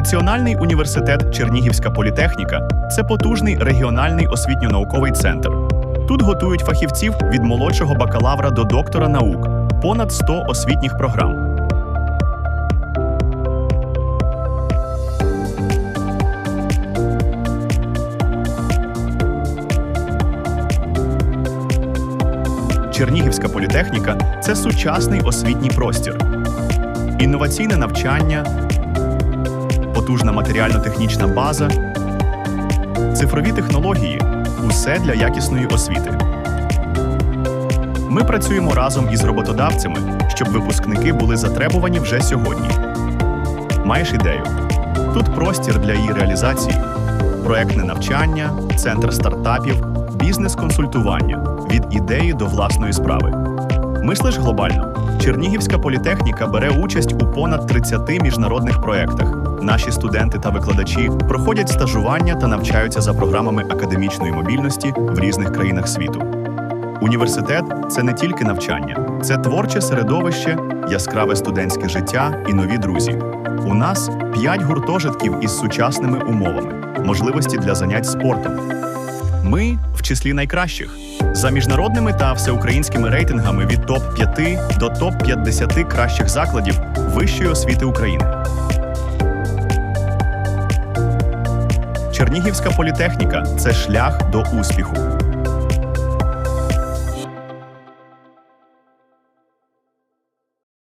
Національний університет Чернігівська політехніка це потужний регіональний освітньо-науковий центр. Тут готують фахівців від молодшого бакалавра до доктора наук, понад 100 освітніх програм. Чернігівська політехніка це сучасний освітній простір, інноваційне навчання, потужна матеріально-технічна база, цифрові технології усе для якісної освіти. Ми працюємо разом із роботодавцями, щоб випускники були затребувані вже сьогодні. Маєш ідею? Тут простір для її реалізації, проектне навчання, центр стартапів, бізнес-консультування від ідеї до власної справи. Мислиш глобально. Чернігівська політехніка бере участь у понад 30 міжнародних проєктах. Наші студенти та викладачі проходять стажування та навчаються за програмами академічної мобільності в різних країнах світу. Університет це не тільки навчання, це творче середовище, яскраве студентське життя і нові друзі. У нас п'ять гуртожитків із сучасними умовами, можливості для занять спортом. Ми в числі найкращих за міжнародними та всеукраїнськими рейтингами від топ 5 до топ 50 кращих закладів вищої освіти України. Чернігівська політехніка це шлях до успіху.